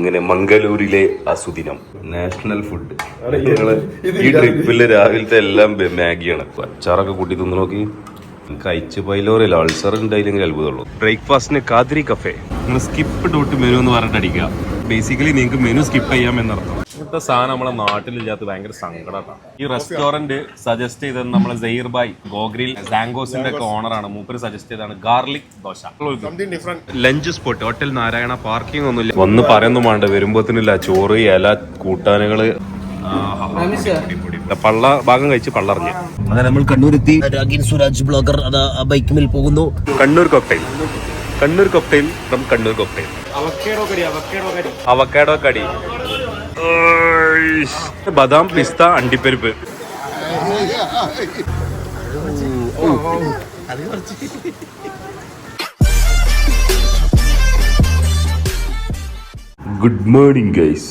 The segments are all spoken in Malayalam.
അങ്ങനെ മംഗലൂരിലെ അസുദിനം നാഷണൽ ഫുഡ് ഈ ട്രിപ്പിൽ രാവിലത്തെ എല്ലാം മാഗി മാഗിയാണ് അച്ചാറൊക്കെ കൂട്ടി തിന്നു നോക്കി. കഴിച്ച് പൈലോറിൽ അൾസർ ഉണ്ടായില്ലെങ്കിൽ അത്ഭുതമുള്ളൂ ബ്രേക്ക്ഫാസ്റ്റിന് കാതിരി കഫേ നിങ്ങൾ സ്കിപ്പ് ഡോട്ട് മെനു എന്ന് പറഞ്ഞിട്ട് അടിക്കുക. ബേസിക്കലി നിങ്ങൾക്ക് മെനു സ്കിപ്പ് ചെയ്യാം ഇവിടുത്തെ സാധനം നമ്മളെ നാട്ടിലില്ലാത്ത ഭയങ്കര സങ്കടമാണ് ഈ റെസ്റ്റോറന്റ് സജസ്റ്റ് ചെയ്തത് നമ്മളെ സൈർ ബായ് ഗോഗ്രിൽ സാങ്കോസിന്റെ ഒക്കെ ഓണറാണ് മൂപ്പര് സജസ്റ്റ് ചെയ്താണ് garlic dosa. Lunch spot hotel Narayana parking ഒന്നുമില്ല. ഒന്ന് പറയുന്നു വേണ്ട വരുമ്പോത്തിനില്ല ചോറ് ഇല കൂട്ടാനുകൾ. പള്ള ഭാഗം കഴിച്ച് പള്ളറിഞ്ഞ്. അങ്ങനെ നമ്മൾ കണ്ണൂരെത്തി. രാഗിൻ സുരാജ് ബ്ലോഗർ അതാ ആ ബൈക്കിൽ പോകുന്നു. Kannur cocktail Kannur cocktail from Kannur cocktail avocado കടി ഓയ്ഷ്. ബദാം പിസ്ത അണ്ടിപ്പരിപ്പ്. ഗുഡ് മോർണിംഗ് ഗൈസ്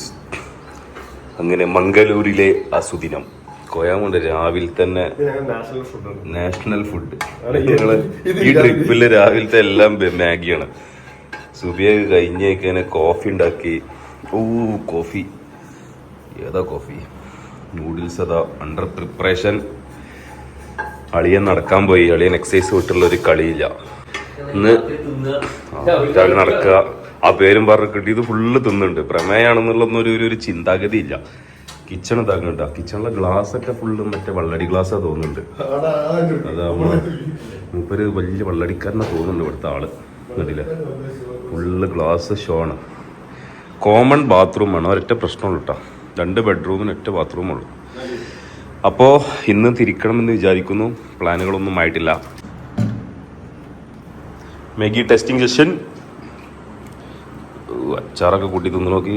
അങ്ങനെ മംഗലൂരിലെ അസുദിനം കോയാമുണ്ട് രാവിലെ തന്നെ നാഷണൽ ഫുഡ് ഈ ട്രിപ്പിൽ രാവിലത്തെ എല്ലാം മാഗിയാണ്. സുബിയൊക്കെ കഴിഞ്ഞേക്കനെ കോഫി ഉണ്ടാക്കി. ഓ കോഫി ഏതാ കോഫി? നൂഡിൽസ് അതാ. അണ്ടർ പ്രിപ്പറേഷൻ അളിയൻ നടക്കാൻ പോയി. അളിയൻ എക്സസൈസ് വിട്ടുള്ള ഒരു കളിയില്ല. ഇന്ന് രാവിലെ നടക്കുക. ആ പേരും പറഞ്ഞ് കിട്ടി. ഇത് ഫുള്ള് തിന്നുണ്ട് പ്രമേയാണെന്നുള്ളൊന്നും ഒരു ഒരു- ചിന്താഗതി ഇല്ല കിച്ചൺ ഇതാക്കുന്നുണ്ട് ആ കിച്ചണിലെ ഗ്ലാസ് ഒക്കെ ഫുള്ള് മറ്റേ വള്ളടി ഗ്ലാസ്സാ തോന്നുന്നുണ്ട്. അതാ മൂപ്പര് വലിയ വള്ളടിക്കാരനെ തോന്നുന്നുണ്ട് ഇവിടുത്തെ ആൾ. കണ്ടില്ല? ഫുള്ള് ഗ്ലാസ് ഷോ ആണ്. കോമൺ ബാത്റൂം ആണ്. ഒരൊറ്റ പ്രശ്നമുള്ളൂ കേട്ടോ രണ്ട് ബെഡ്റൂമിന് ഒറ്റ ബാത്റൂമുള്ളൂ അപ്പോൾ ഇന്ന് തിരിക്കണമെന്ന് വിചാരിക്കുന്നു. പ്ലാനുകളൊന്നും ആയിട്ടില്ല. മാഗി ടെസ്റ്റിംഗ് സെഷൻ അച്ചാറൊക്കെ കൂട്ടി തിന്നു നോക്കി.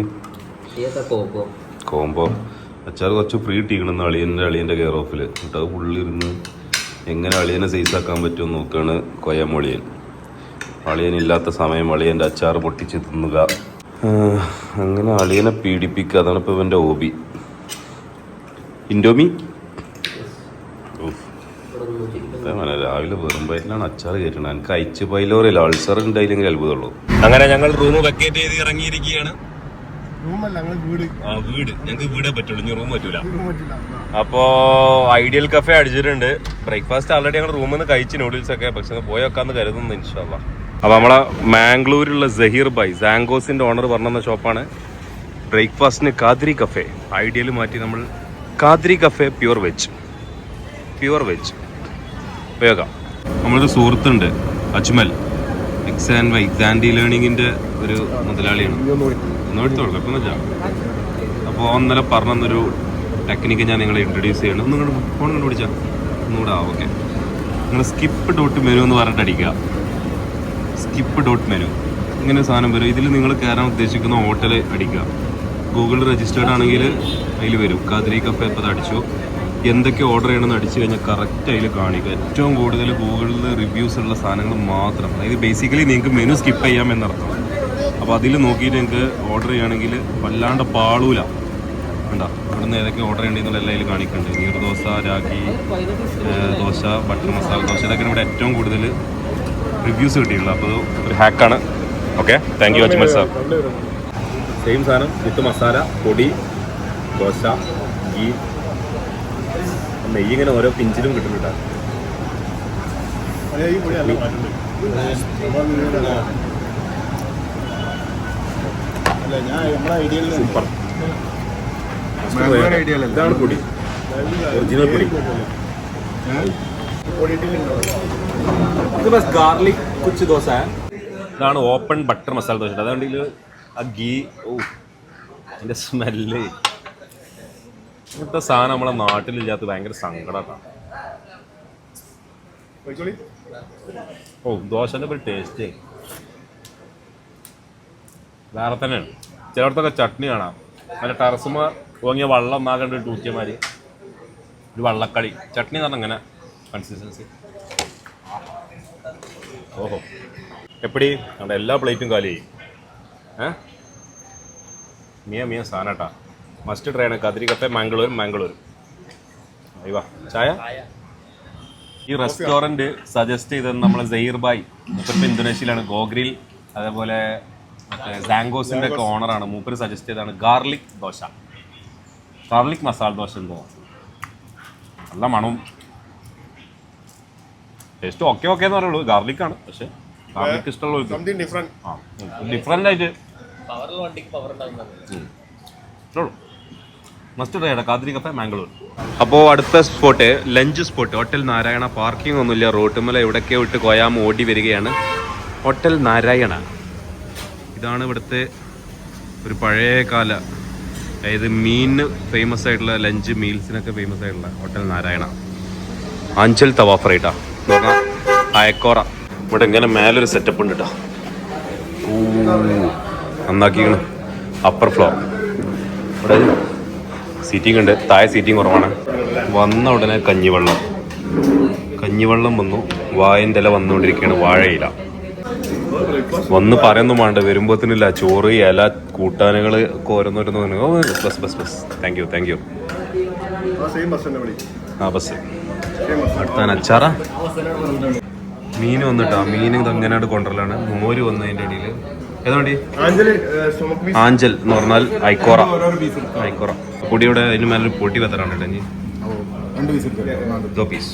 കോമ്പോ അച്ചാർ കുറച്ച് ഫ്രീ ടീണെന്ന് അളിയന്റെ അളിയന്റെ കെയർ ഓഫിൽ എന്നിട്ട് അത് ഫുള്ള് ഇരുന്ന് എങ്ങനെ അളിയനെ സൈസാക്കാൻ പറ്റുമെന്ന് നോക്കുകയാണ് കൊയ്യമൊളിയൻ അളിയനില്ലാത്ത സമയം അളിയന്റെ അച്ചാർ പൊട്ടിച്ച് തിന്നുക. അങ്ങനെ അളിയനെ പീഡിപ്പിക്കുക അതാണ് ഇപ്പോൾ ഇവന്റെ ഹോബി. ഇൻഡോമി. രാവിലെ വെറും പയറ്റിലാണ് അച്ചാർ കയറ്റണം എനിക്ക് അയച്ച് പൈലോറില്ല അൾസർ ഉണ്ടായില്ലെങ്കിൽ അത്ഭുതമുള്ളൂ. അങ്ങനെ ഞങ്ങൾ റൂം വെക്കേറ്റ് ചെയ്ത് ഇറങ്ങിയിരിക്കുകയാണ്. വീട്. ആ വീട്. ഞങ്ങൾക്ക് വീടേ പറ്റുള്ളൂ. ഇനി റൂം പറ്റൂല. പറ്റില്ല. അപ്പോ ഐഡിയൽ കഫേ അടിച്ചിട്ടുണ്ട്. ബ്രേക്ക്ഫാസ്റ്റ് ആൾറെഡി ഞങ്ങൾ റൂമിൽ നിന്ന് കഴിച്ചു നൂഡിൽസ് ഒക്കെ പക്ഷെ പോയി വെക്കാന്ന് കരുതുന്നു ഇൻഷാല്ല അപ്പൊ നമ്മളെ മാംഗ്ലൂരിലുള്ള സഹീർ ബായ് സാങ്കോസിന്റെ ഓണർ പറഞ്ഞ ഷോപ്പാണ് ബ്രേക്ക്ഫാസ്റ്റിന് കാദ്രി കഫേ ഐഡിയൽ മാറ്റി നമ്മൾ Kadri cafe pure veg pure veg ഉപയോഗം നമ്മളൊരു സുഹൃത്തുണ്ട് Ajmal. X and Y X and Y ലേണിങ്ങിന്റെ ഒരു മുതലാളിയാണ്. ഒന്ന് എടുത്തോളൂ കുഴപ്പമൊന്നുമില്ല അപ്പോൾ ഇന്നലെ പറഞ്ഞൊരു ടെക്നിക്ക് ഞാൻ നിങ്ങളെ ഇൻട്രൊഡ്യൂസ് ചെയ്യണം ഒന്ന് ഇങ്ങോട്ട് ഫോൺ കണ്ടുപിടിച്ചാൽ ഒന്നുകൂടെ ആ ഓക്കെ നിങ്ങൾ സ്കിപ്പ് ഡോട്ട് മെനു എന്ന് പറഞ്ഞിട്ട് അടിക്കുക സ്കിപ്പ് ഡോട്ട് മെനു ഇങ്ങനെ സാധനം വരും. ഇതിൽ നിങ്ങൾ കയറാൻ ഉദ്ദേശിക്കുന്ന ഹോട്ടൽ അടിക്കുക. ഗൂഗിൾ രജിസ്റ്റേർഡ് ആണെങ്കിൽ അതിൽ വരും. കാതിരി കഫേ ഇപ്പോൾ അടിച്ചു. എന്തൊക്കെ ഓർഡർ ചെയ്യണമെന്ന് അടിച്ചു കഴിഞ്ഞാൽ കറക്റ്റ് അതിൽ കാണിക്കുക. ഏറ്റവും കൂടുതൽ ഗൂഗിളിൽ റിവ്യൂസ് ഉള്ള സാധനങ്ങൾ മാത്രം. അതായത് ബേസിക്കലി നിങ്ങൾക്ക് മെനു സ്കിപ്പ് ചെയ്യാം എന്നർത്ഥം അപ്പോൾ അതിൽ നോക്കിയിട്ട് നിങ്ങൾക്ക് ഓർഡർ ചെയ്യുകയാണെങ്കിൽ വല്ലാണ്ട് പാളൂല. വേണ്ട അവിടെ നിന്ന് ഏതൊക്കെ ഓർഡർ ചെയ്യേണ്ടതെന്നുള്ള എല്ലാം അതിൽ കാണിക്കുന്നുണ്ട് നീർദോശ രാഗി ദോശ ബട്ടർ മസാല ദോശ. ഇതൊക്കെയാണ് ഇവിടെ ഏറ്റവും കൂടുതൽ റിവ്യൂസ് കിട്ടിയിട്ടുള്ളത് അപ്പോൾ ഒരു ഹാക്കാണ് okay thank you Ajmal sir same സാധനം. വിത്ത് മസാല പൊടി ദോശ ഗീ നെയ്യ് ഇങ്ങനെ ഓരോ പിഞ്ചിലും കിട്ടുന്നുണ്ട് സൂപ്പർ ഇതാണ് പൊടി. ഒറിജിനൽ പൊടി. പൊടിയിട്ടിട്ടുണ്ടോ? ഗാർലിക് കുച്ച് ദോശ. ഇതാണ് ഓപ്പൺ ബട്ടർ മസാല ദോശ. അതുകൊണ്ട് ഇതിൽ ആ ഗീ ഓ അതിന്റെ സ്മെല്ല്. ഇങ്ങനത്തെ സാധനം നമ്മളെ നാട്ടിലില്ലാത്ത ഭയങ്കര സങ്കടമാണ്. ഓ ദോശന്റെ ഒരു ടേസ്റ്റ്. വേറെ തന്നെയാണ്. ചിലയിടത്തൊക്കെ ചട്നി കാണാം. നല്ല ടറസുമ ഓങ്ങിയ വള്ളം ആകേണ്ട ഒരു ടൂറ്റിയമാതിരി ഒരു വള്ളക്കളി. ചട്നി എന്ന് പറഞ്ഞാൽ ഇങ്ങനെ കൺസിസ്റ്റൻസി ഓഹോ. എപ്പടി? നമ്മുടെ എല്ലാ പ്ലേറ്റും കാലി. ഏ? മിയ മിയ സാധനട്ടാ. മസ്റ്റ് ട്രെയിൻ കതിരി മംഗളൂരും മാംഗ്ലൂർ മാംഗ്ലൂർ അയ്യോ ചായ? ഈ റെസ്റ്റോറന്റ് സജസ്റ്റ് ചെയ്തത് നമ്മളെ ജയിർബായ് ബായ് ഇന്തോനേഷ്യയിലാണ്. ഗോഗ്രിൽ അതേപോലെ മറ്റേ സാങ്കോസിന്റെ ഒക്കെ ഓണറാണ് മൂപ്പര് സജസ്റ്റ് ചെയ്താണ് ഗാർലിക് ദോശ. ഗാർലിക് മസാല ദോശ എന്തോ? നല്ല മണവും ടേസ്റ്റ് ഓക്കെ ഓക്കെ എന്ന് പറയുള്ളൂ. ഗാർലിക് ആണ്. പക്ഷേ ഗാർലിക് ഇഷ്ടമുള്ള ഡിഫറെന്റ് ആയിട്ട് മസ്റ്റ് ട്രൈ ആണ് കാതിരി കഫേ മാംഗ്ലൂർ അപ്പോൾ അടുത്ത spot lunch spot hotel Narayana parking ഒന്നുമില്ല. റോട്ടുമല എവിടെയൊക്കെ വിട്ട് കോയാമ ഓടി വരികയാണ്. ഹോട്ടൽ നാരായണ. ഇതാണ് ഇവിടുത്തെ ഒരു പഴയ കാല. അതായത് മീനിന് ഫേമസ് ആയിട്ടുള്ള ലഞ്ച് മീൽസിനൊക്കെ ഫേമസ് ആയിട്ടുള്ള ഹോട്ടൽ നാരായണ. അഞ്ചൽ തവാ ഫ്രൈട്ടാ അയക്കോറ. ഇവിടെ ഇങ്ങനെ മേലൊരു സെറ്റപ്പ് ഉണ്ട് കേട്ടോ നന്നാക്കിക്കണ്. അപ്പർ ഫ്ലോർ ഇവിടെ സീറ്റിംഗ് ഉണ്ട്. താഴെ സീറ്റിംഗ് കുറവാണ്. വന്ന ഉടനെ കഞ്ഞിവെള്ളം. കഞ്ഞിവെള്ളം വന്നു. വായന്റെ ഇല വന്നുകൊണ്ടിരിക്കുകയാണ്. വാഴയില. വന്ന് പറയൊന്നും വേണ്ട. വരുമ്പോഴത്തേനില്ല ചോറ് ഇല കൂട്ടാനുകൾ ഒക്കെ ഓരോന്നോരോന്ന് ബസ് ബസ് ബസ്. താങ്ക് യു താങ്ക് യു ആ ബസ് അടുത്താണ് അച്ചാറ മീൻ വന്നിട്ടാ മീൻ ഇത് അങ്ങനെയായിട്ട് കൊണ്ടുവരലാണ് മോര് വന്നതിന്റെ ഇടയിൽ ഏതാണ്ടി ആഞ്ചൽ എന്ന് പറഞ്ഞാൽ ഐക്കോറ ഐക്കോറ പൊടിയുടെ അതിന് മേലെ ഒരു പൊടി വെത്തറാണ് എടുക്കാം ദോ പീസ്.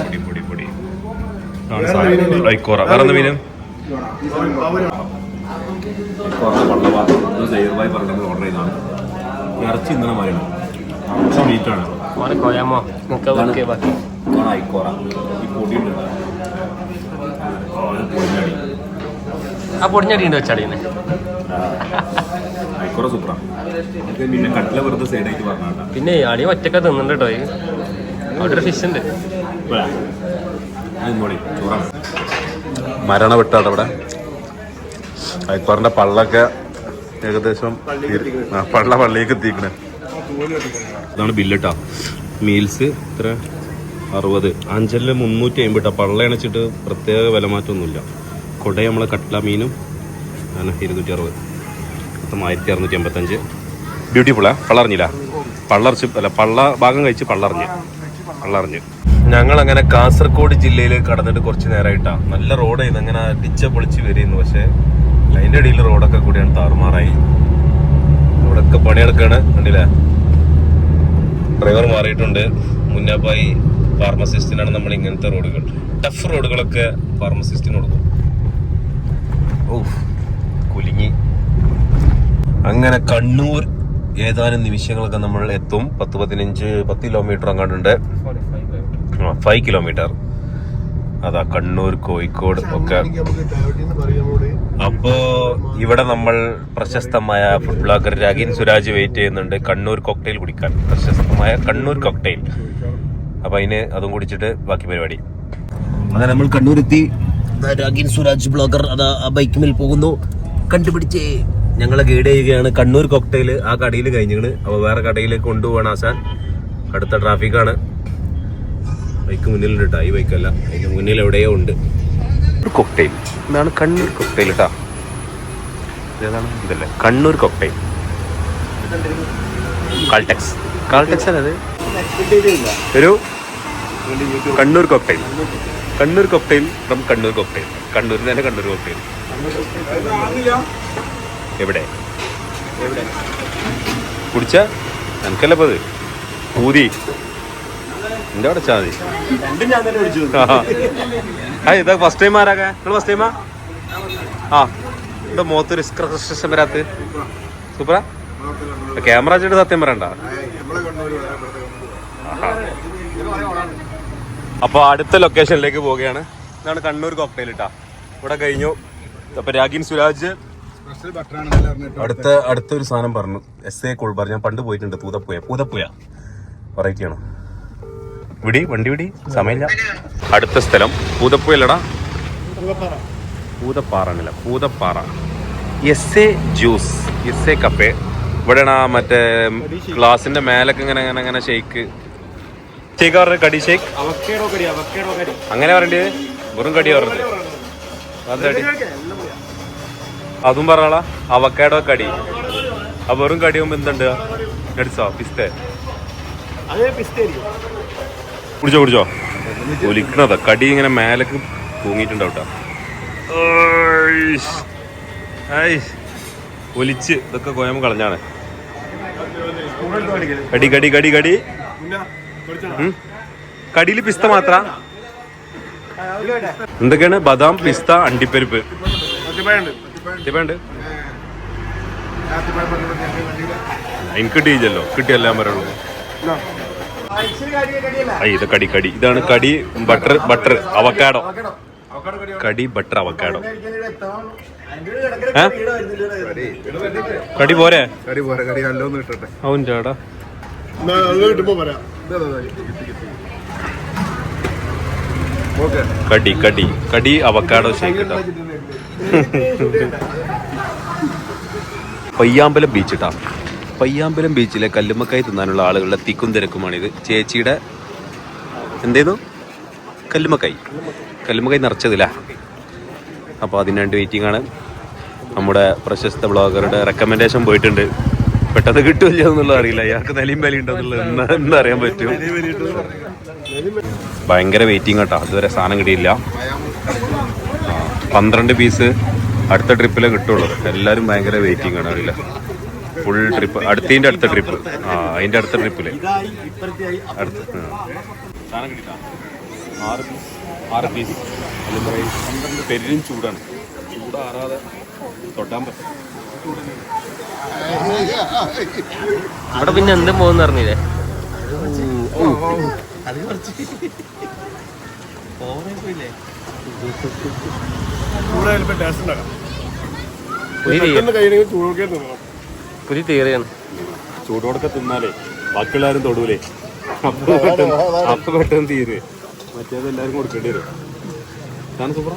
പൊടി, പൊടി, പൊടി. ഐക്കോറ വേറെ എന്താ മീനും ഓർഡർ ചെയ്താണ് ഇറച്ചി ഇന്നലെ മാറിയാണ് മീറ്റാണ് bakke. ഇതാണ്. ഐക്കോറ ഈ പൊടിയുണ്ട്. ആ, ഇത് പൊടിഞ്ഞടി. ആ പൊടിഞ്ഞടി ഉണ്ട് വെച്ചാടിനെ ഐക്കോറ സൂപ്പറാ. പിന്നെ കട്ടില വെറുതെ സൈഡായിട്ട് പറഞ്ഞാട്ടാ. പിന്നെ അടി ഒറ്റക്ക കേട്ടോ ഈ. അവിടെ ഫിഷ് ഉണ്ട്. മരണ വിട്ടാണ് ഇവിടെ. അയക്കോറിന്റെ പള്ളൊക്കെ ഏകദേശം പള്ള പള്ളിയൊക്കെ എത്തിക്കണേ. ഇതാണ് ബില്ലിട്ടാ. മീൽസ് ഇത്ര? അറുപത്. അഞ്ചൽ മുന്നൂറ്റി അമ്പത് പള്ള അണച്ചിട്ട് പ്രത്യേക വില മാറ്റമൊന്നുമില്ല. കൊട നമ്മളെ കട്ട്ല മീനും ആണ് ഇരുന്നൂറ്റി അറുപത് മൊത്തം ആയിരത്തി അറുന്നൂറ്റി അമ്പത്തഞ്ച് ബ്യൂട്ടിഫുള്ളാ പള്ളറിഞ്ഞില്ല? പള്ളറിച്ച് അല്ല പള്ള ഭാഗം കഴിച്ച് പള്ളറിഞ്ഞ്. പള്ളറിഞ്ഞ്. ഞങ്ങൾ അങ്ങനെ കാസർഗോഡ് ജില്ലയിലേക്ക് കടന്നിട്ട് കുറച്ച് നേരമായിട്ടാണ് നല്ല റോഡ് അങ്ങനെ അടിച്ച പൊളിച്ച് വരുന്നു പക്ഷേ അതിന്റെ ഇടയിൽ റോഡൊക്കെ കൂടിയാണ് താറുമാറായി. ഇവിടൊക്കെ പണിയെടുക്കാണ്. കണ്ടില്ലേ? ഡ്രൈവർ മാറിയിട്ടുണ്ട്. മുന്നാപ്പായി ഫാർമസിസ്റ്റിനാണ് നമ്മൾ ഇങ്ങനത്തെ റോഡുകൾ. ടഫ് റോഡുകളൊക്കെ ഫാർമസിസ്റ്റിന് കൊടുക്കും. കുലുങ്ങി. അങ്ങനെ കണ്ണൂർ ഏതാനും നിമിഷങ്ങളൊക്കെ നമ്മൾ എത്തും. പത്ത് പതിനഞ്ച് പത്ത് കിലോമീറ്റർ അങ്ങാണ്ടുണ്ട് ഫൈവ് കിലോമീറ്റർ അതാ കണ്ണൂർ കോഴിക്കോട് ഒക്കെ. അപ്പോ ഇവിടെ നമ്മൾ പ്രശസ്തമായ food blogger Ragin Suraj wait ചെയ്യുന്നുണ്ട്. കണ്ണൂർ കോക്ടെയിൽ കുടിക്കാൻ. പ്രശസ്തമായ കണ്ണൂർ കോക്ടെയിൽ അപ്പൊ അതിന് അതും കുടിച്ചിട്ട് ബാക്കി പരിപാടി. അങ്ങനെ നമ്മൾ കണ്ണൂരെത്തി. എത്തി രാഗിൻ സുരാജ് ബ്ലോഗർ അതാ ആ ബൈക്ക് മേൽ പോകുന്നു. കണ്ടുപിടിച്ചേ. ഞങ്ങളെ ഗൈഡ് ചെയ്യുകയാണ്. കണ്ണൂർ കോക്ടെയിൽ ആ കടയിൽ കഴിഞ്ഞിട്ട് അപ്പൊ വേറെ കടയിലേക്ക് കൊണ്ടുപോകണം ആസാൻ അടുത്ത ട്രാഫിക്കാണ് ബൈക്ക് മുന്നിലുണ്ട് കേട്ടോ ഈ ബൈക്കല്ല അതിന്റെ മുന്നിൽ എവിടെയോ ഉണ്ട്. കോക്ടെയിൽ ഇതാണ് കണ്ണൂർ കൊക്ടൈൽ കേട്ടോ ഇതേതാണ് ഇതല്ലേ? കണ്ണൂർ കൊക്ടൈൽ കാൾടെക്സ് കാൾടെക്സ് അല്ലത് ഒരു Kannur cocktail Kannur cocktail from Kannur cocktail കണ്ണൂരിൽ തന്നെ കണ്ണൂർ കൊക്ടൈൽ എവിടെ? കുടിച്ച? എനിക്കല്ല അത് ഊതി. എന്റെ അവിടെ ചാതി ഇതാ ഫസ്റ്റ് ടൈം ആരാകാ? നിങ്ങൾ ഫസ്റ്റ് ടൈമാ ആ? എന്താ മുഖത്ത് റിസ്ക് വരാത്ത. സൂപ്പറാ? ക്യാമറ വെച്ചിട്ട് സത്യം പറയണ്ട. നമ്മളെ കണ്ണൂര് വരാൻ അപ്പൊ അടുത്ത ലൊക്കേഷനിലേക്ക് പോവുകയാണ്. ഇതാണ് കണ്ണൂർ കോക്ടെയിൽ ഇട്ടാ ഇവിടെ കഴിഞ്ഞു. അപ്പൊ രാഗിൻ സുരാജ്. അടുത്ത അടുത്തൊരു സാധനം പറഞ്ഞു. എസ് എ കുൾബർ ഞാൻ പണ്ട് പോയിട്ടുണ്ട്. പൂതപ്പുയ പൂതപ്പുയ വെറൈറ്റിയാണോ വിടി വണ്ടി വിടി സമയമില്ല. അടുത്ത സ്ഥലം പൂതപ്പുയല്ലടാ പൂതപ്പാറന്നില്ല Poothappara. S A juice S A cafe. ഇവിടെയാണ് ആ മറ്റേ ഗ്ലാസിന്റെ മേലൊക്കെ ഇങ്ങനെ ഇങ്ങനെ ഇങ്ങനെ ഷെയ്ക്ക് ഷേക്ക് പറഞ്ഞ കടി ഷേക്ക്? അങ്ങനെ പറയണ്ടത് വെറും കടി പറഞ്ഞത്. അതടി അതും പറഞ്ഞാളാ അവക്കേടോ കടി. ആ വെറും കടി ആകുമ്പോ എന്തുണ്ട്? നട്സോ പിസ്തേ. അതേ പിസ്റ്റായിരിക്കും കുടിച്ചോ കുടിച്ചോ? ഒലിക്കണതാ. കടി ഇങ്ങനെ മേലേക്ക് തൂങ്ങിയിട്ടുണ്ടാവും ഒലിച്ച് ഇതൊക്കെ കോയമ്പ് കളഞ്ഞാണ്. കടി കടി കടി കടി. കടിയിൽ പിസ്ത മാത്ര? എന്തൊക്കെയാണ്? ബദാം പിസ്ത അണ്ടിപ്പരിപ്പ്. എനിക്ക് കിട്ടിയില്ലല്ലോ. കിട്ടിയല്ലേ പറയുള്ളൂ. ഇത് കടി കടി. ഇതാണ് കടി ബട്ടർ ബട്ടർ അവക്കാടോ കടി ബട്ടർ അവക്കാടോ കടി പോരെ? കടി പോരെ കടി നല്ലോന്ന് കിട്ടട്ടെ. അവൻ ചേടാ. കിട്ടുമ്പോ പറയാം. ഓക്കെ. കടി കടി. കടി അവക്കാടോ ഷേക്ക് കേട്ടോ പയ്യാമ്പലം ബീച്ച് കേട്ടോ പയ്യാമ്പലം ബീച്ചിലെ കല്ലുമ്മക്കായി തിന്നാനുള്ള ആളുകളുടെ തിക്കും തിരക്കുമാണിത്. ചേച്ചിയുടെ എന്തേന്നു കല്ലുമ്മക്കായി. കല്ലുമ്മക്കായി നിറച്ചതില്ല അപ്പോൾ അതിനുവേണ്ടി വെയിറ്റിംഗ് ആണ്. നമ്മുടെ പ്രശസ്ത ബ്ലോഗറുടെ റെക്കമെൻഡേഷൻ പോയിട്ടുണ്ട്. പെട്ടെന്ന് കിട്ടില്ല എന്നുള്ളത് അറിയില്ല. അയാൾക്ക് നിലയും വില ഉണ്ടെന്നുള്ളത് അറിയാൻ പറ്റും. ഭയങ്കര വെയിറ്റിംഗ് കേട്ടോ അതുവരെ സാധനം കിട്ടിയില്ല. പന്ത്രണ്ട് പീസ് അടുത്ത ട്രിപ്പിലേ കിട്ടുള്ളൂ. എല്ലാവരും ഭയങ്കര വെയിറ്റിംഗ് ആണ് അറിയില്ല. ഫുൾ ട്രിപ്പ് അടുത്തതിന്റെ അടുത്ത ട്രിപ്പ് ആ അതിന്റെ അടുത്ത ട്രിപ്പിൽ അടുത്ത ആറ് പീസ് ആറ് പീസ് പെരും ചൂടാണ്. ചൂടാറാതെ തൊട്ടാൻ പറ്റും. അവിടെ പിന്നെ എന്തും പോകുന്ന അറിഞ്ഞില്ലേ? പുതിയ തീ- പുതിയ തീറിയാണ് ചൂടോടൊക്കെ തിന്നാലേ ബാക്കിയുള്ളവരും തൊടൂലേ. അപ്പൊ പെട്ടെന്ന് അപ്പൊ പെട്ടെന്ന് തീരെ. മറ്റേത് എല്ലാവരും കൊടുക്കേണ്ടി വരും. ഇതാണ് സൂപ്പറ.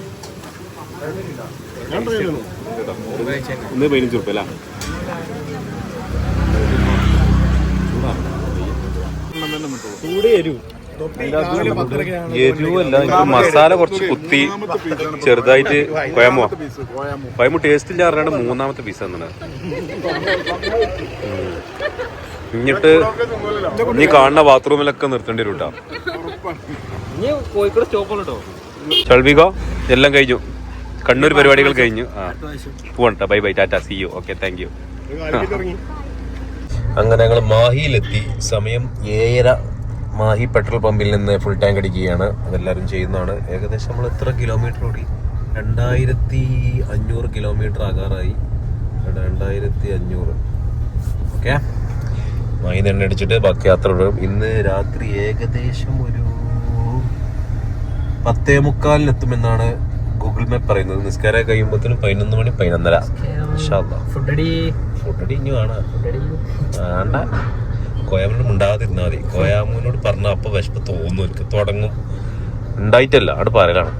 ഒന്ന് പതിനഞ്ച് റുപ്യ അല്ല? എരിവല്ല മസാല കുറച്ച് കുത്തി ചെറുതായിട്ട് കൊയമോ കൊയമ്പ് ടേസ്റ്റ് ഇല്ല പറഞ്ഞാണ് മൂന്നാമത്തെ പീസ് തന്നെ എന്നിട്ട് ഇനി കാണുന്ന ബാത്റൂമിലൊക്കെ നിർത്തേണ്ടി വരും കേട്ടോ ഷൾവികോ എല്ലാം കഴിഞ്ഞു. കണ്ണൂർ പരിപാടികൾ കഴിഞ്ഞു. ആ. പോകണ്ട bye bye tata see you. Okay thank you. അങ്ങനെ ഞങ്ങൾ മാഹിയിലെത്തി. സമയം ഏഴര മാഹി പെട്രോൾ പമ്പിൽ നിന്ന് ഫുൾ ടാങ്ക് അടിക്കുകയാണ്. അതെല്ലാവരും ചെയ്യുന്നതാണ്. ഏകദേശം നമ്മൾ എത്ര കിലോമീറ്റർ ഓടി? രണ്ടായിരത്തി അഞ്ഞൂറ് കിലോമീറ്റർ ആകാറായി. രണ്ടായിരത്തി അഞ്ഞൂറ്. ഓക്കെ മാഹി തന്നെ അടിച്ചിട്ട് ബാക്കി യാത്ര തുടരും ഇന്ന് രാത്രി ഏകദേശം ഒരു പത്തേ മുക്കാലിന് എത്തുമെന്നാണ് ഗൂഗിൾ മാപ്പ് പറയുന്നത്. നിസ്കാരം കഴിയുമ്പോഴത്തേനും പതിനൊന്ന് മണി പതിനൊന്നര. ഫുഡ് അടി ഫുഡ് ഇനി വേണ്ട. കോയാമൂനോട് ഉണ്ടാകാതിരുന്നാൽ മതി. കോയാമൂനോട് പറഞ്ഞ അപ്പൊ വിശപ്പ് തോന്നും. എനിക്ക് തുടങ്ങും. ഉണ്ടായിട്ടല്ല. അവിടെ പറയലാണ്.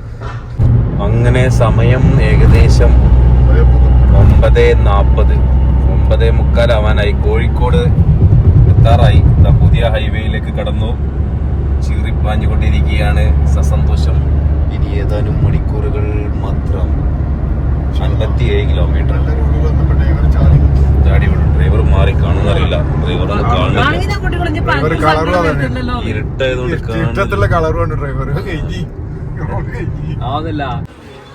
അങ്ങനെ സമയം ഏകദേശം ഒമ്പത് നാൽപ്പത് ഒമ്പത് മുക്കാലാവാനായി കോഴിക്കോട് എത്താറായി. പുതിയ ഹൈവേയിലേക്ക് കടന്നു. ചീറിപ്പാഞ്ഞുകൊണ്ടിരിക്കുകയാണ്. സസന്തോഷം. ഇനി ഏതാനും മണിക്കൂറുകൾ മാത്രം അൻപത്തിയേഴ് കിലോമീറ്റർ ചാടി വിടും ഡ്രൈവർ മാറി കാണുന്നറിയില്ല. ഡ്രൈവർ കാണുന്നില്ല. ഇരുട്ടായതുകൊണ്ട്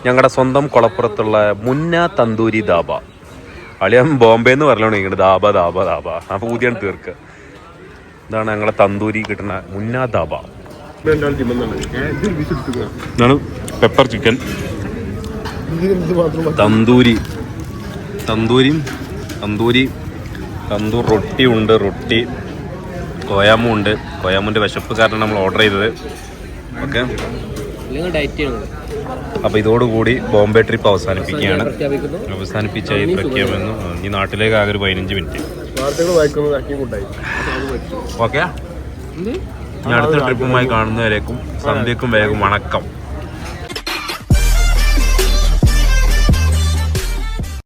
ഞങ്ങളുടെ സ്വന്തം കൊളപ്പുറത്തുള്ള മുന്ന തന്തൂരി ദാബ അളിയാൻ ബോംബെ എന്ന് പറഞ്ഞോണ്ട് ഇങ്ങോട്ട് ദാബ ദാബ ദാബ ആ പൂതിയാണ് തീർക്കുക ഇതാണ് ഞങ്ങളെ തന്തൂരി കിട്ടുന്ന മുന്ന ദാബ ഇതാണ് പെപ്പർ ചിക്കൻ തന്തൂരി. തന്തൂരിയും തന്തൂരി തന്തൂർ റൊട്ടി ഉണ്ട് റൊട്ടി. കോയാമു ഉണ്ട്. കോയാമുന്റെ വിശപ്പ് കാരണം നമ്മൾ ഓർഡർ ചെയ്തത്. ഓക്കെ. അപ്പോൾ ഇതോടുകൂടി ബോംബെ ട്രിപ്പ് അവസാനിപ്പിക്കുകയാണ്. പ്രഖ്യാപിക്കുന്നു ഈ പ്രഖ്യാപനം ഇനി നാട്ടിലേക്ക് ആകെ ഒരു പതിനഞ്ച് മിനിറ്റ്. ഓക്കെ. ഇനി അടുത്ത ട്രിപ്പുമായി കാണുന്നവരേക്കും സന്ധ്യക്കും വേഗം വണക്കം.